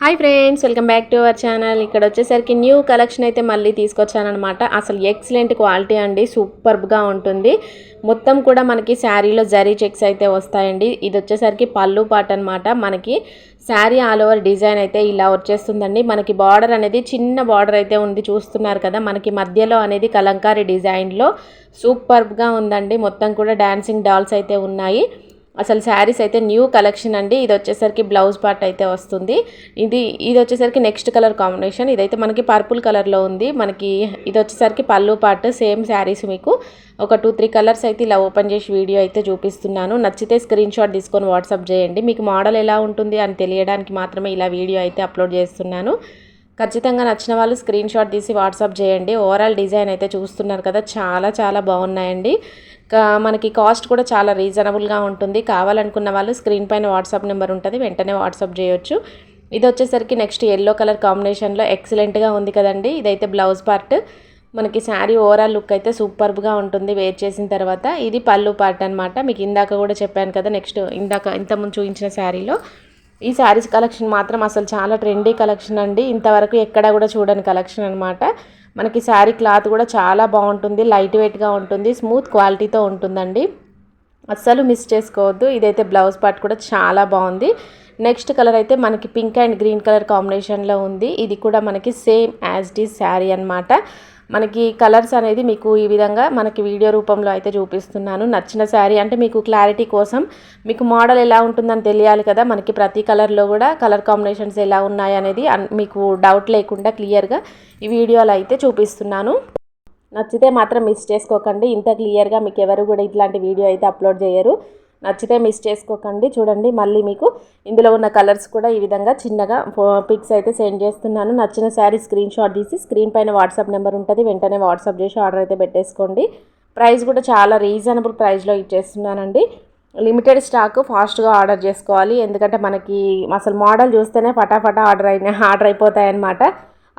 Hi friends welcome back to our channel. ఇక్కడ వచ్చేసరికి new collection అయితే మళ్ళీ తీసుకొచ్చానమాట అసలు ఎక్సలెంట్ క్వాలిటీ అండి సూపర్బ్గా ఉంటుంది. మొత్తం కూడా మనకి శారీలో జరీ చెక్స్ అయితే వస్తాయండి. ఇది వచ్చేసరికి పళ్ళు పాట అనమాట మనకి శారీ ఆల్ ఓవర్ డిజైన్ అయితే ఇలా వచ్చేస్తుందండి. మనకి బార్డర్ అనేది చిన్న బార్డర్ అయితే ఉంది చూస్తున్నారు కదా. మనకి మధ్యలో అనేది కలంకారీ డిజైన్లో సూపర్బ్గా ఉందండి. మొత్తం కూడా డాన్సింగ్ డాల్స్ అయితే ఉన్నాయి. అసలు శారీస్ అయితే న్యూ కలెక్షన్ అండి. ఇది వచ్చేసరికి బ్లౌజ్ పార్ట్ అయితే వస్తుంది. ఇది ఇది వచ్చేసరికి నెక్స్ట్ కలర్ కాంబినేషన్. ఇదైతే మనకి పర్పుల్ కలర్లో ఉంది. మనకి ఇది వచ్చేసరికి పళ్ళు పార్ట్ సేమ్ శారీస్ మీకు. ఒక టూ త్రీ కలర్స్ అయితే ఇలా ఓపెన్ చేసి వీడియో అయితే చూపిస్తున్నాను. నచ్చితే స్క్రీన్ షాట్ తీసుకొని వాట్సాప్ చేయండి. మీకు మోడల్ ఎలా ఉంటుంది అని తెలియడానికి మాత్రమే ఇలా వీడియో అయితే అప్లోడ్ చేస్తున్నాను. ఖచ్చితంగా నచ్చిన వాళ్ళు స్క్రీన్ షాట్ తీసి వాట్సాప్ చేయండి. ఓవరాల్ డిజైన్ అయితే చూస్తున్నారు కదా చాలా చాలా బాగున్నాయండి. మనకి కాస్ట్ కూడా చాలా రీజనబుల్గా ఉంటుంది. కావాలనుకున్న వాళ్ళు స్క్రీన్ పైన వాట్సాప్ నెంబర్ ఉంటుంది వెంటనే వాట్సాప్ చేయొచ్చు. ఇది వచ్చేసరికి నెక్స్ట్ ఎల్లో కలర్ కాంబినేషన్లో ఎక్సలెంట్గా ఉంది కదండి. ఇదైతే బ్లౌజ్ పార్ట్. మనకి శారీ ఓవరాల్ లుక్ అయితే సూపర్గా ఉంటుంది వేర్ చేసిన తర్వాత. ఇది పళ్ళు పార్ట్ అనమాట మీకు ఇందాక కూడా చెప్పాను కదా నెక్స్ట్ ఇందాక ఇంతకుముందు చూపించిన శారీలో. ఈ శారీస్ కలెక్షన్ మాత్రం అసలు చాలా ట్రెండీ కలెక్షన్ అండి. ఇంతవరకు ఎక్కడ కూడా చూడని కలెక్షన్ అనమాట మనకి శారీ క్లాత్ కూడా చాలా బాగుంటుంది లైట్ వెయిట్గా ఉంటుంది స్మూత్ క్వాలిటీతో ఉంటుందండి. అస్సలు మిస్ చేసుకోవద్దు. ఇదైతే బ్లౌజ్ పార్ట్ కూడా చాలా బాగుంది. నెక్స్ట్ కలర్ అయితే మనకి పింక్ అండ్ గ్రీన్ కలర్ కాంబినేషన్లో ఉంది. ఇది కూడా మనకి సేమ్ యాజ్ డీ శారీ అనమాట మనకి కలర్స్ అనేది మీకు ఈ విధంగా మనకి వీడియో రూపంలో అయితే చూపిస్తున్నాను. నచ్చిన శారీ అంటే మీకు క్లారిటీ కోసం మీకు మోడల్ ఎలా ఉంటుందని తెలియాలి కదా. మనకి ప్రతి కలర్లో కూడా కలర్ కాంబినేషన్స్ ఎలా ఉన్నాయి అనేది మీకు డౌట్ లేకుండా క్లియర్గా ఈ వీడియోలో అయితే చూపిస్తున్నాను. నచ్చితే మాత్రం మిస్ చేసుకోకండి. ఇంత క్లియర్గా మీకు ఎవరు కూడా ఇట్లాంటి వీడియో అయితే అప్లోడ్ చేయరు. నచ్చితే మిస్ చేసుకోకండి. చూడండి మళ్ళీ మీకు ఇందులో ఉన్న కలర్స్ కూడా ఈ విధంగా చిన్నగా పిక్స్ అయితే సెండ్ చేస్తున్నాను. నచ్చిన శారీ స్క్రీన్ షాట్ తీసి స్క్రీన్ పైన వాట్సాప్ నెంబర్ ఉంటుంది. వెంటనే వాట్సాప్ చేసి ఆర్డర్ అయితే పెట్టేసుకోండి. ప్రైస్ కూడా చాలా రీజనబుల్ ప్రైస్లో ఇచ్చేస్తున్నానండి. లిమిటెడ్ స్టాక్ ఫాస్ట్గా ఆర్డర్ చేసుకోవాలి. ఎందుకంటే మనకి అసలు మోడల్ చూస్తేనే ఫటాఫటా ఆర్డర్ అయిన ఆర్డర్ అయిపోతాయన్నమాట.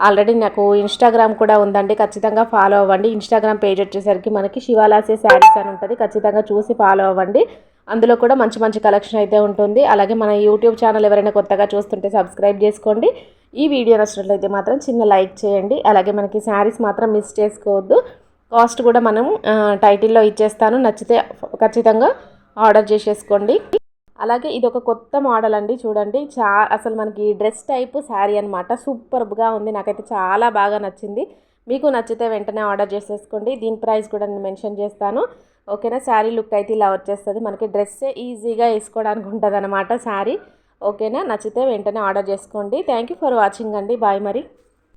ఆల్రెడీ నాకు ఇన్స్టాగ్రామ్ కూడా ఉందండి. ఖచ్చితంగా ఫాలో అవ్వండి. ఇన్స్టాగ్రామ్ పేజ్ వచ్చేసరికి మనకి శివాలాసే శారీస్ అని ఉంటుంది. ఖచ్చితంగా చూసి ఫాలో అవ్వండి. అందులో కూడా మంచి మంచి కలెక్షన్ అయితే ఉంటుంది. అలాగే మన యూట్యూబ్ ఛానల్ ఎవరైనా కొత్తగా చూస్తుంటే సబ్స్క్రైబ్ చేసుకోండి. ఈ వీడియో నచ్చినట్లయితే మాత్రం చిన్న లైక్ చేయండి. అలాగే మనకి శారీస్ మాత్రం మిస్ చేసుకోవద్దు. కాస్ట్ కూడా మనం టైటిల్లో ఇచ్చేస్తాను. నచ్చితే ఖచ్చితంగా ఆర్డర్ చేసేసుకోండి. అలాగే ఇది ఒక కొత్త మోడల్ అండి చూడండి. చా అసలు మనకి డ్రెస్ టైప్ శారీ అనమాట సూపర్గా ఉంది. నాకైతే చాలా బాగా నచ్చింది. మీకు నచ్చితే వెంటనే ఆర్డర్ చేసేసుకోండి. దీని ప్రైస్ కూడా నేను మెన్షన్ చేస్తాను. ఓకేనా? శారీ లుక్ అయితే ఇలా వచ్చేస్తుంది. మనకి డ్రెస్సే ఈజీగా వేసుకోవడానికి ఉంటుంది అనమాట శారీ. ఓకేనా? నచ్చితే వెంటనే ఆర్డర్ చేసుకోండి. థ్యాంక్ యూ ఫర్ వాచింగ్ అండి. బాయ్ మరి.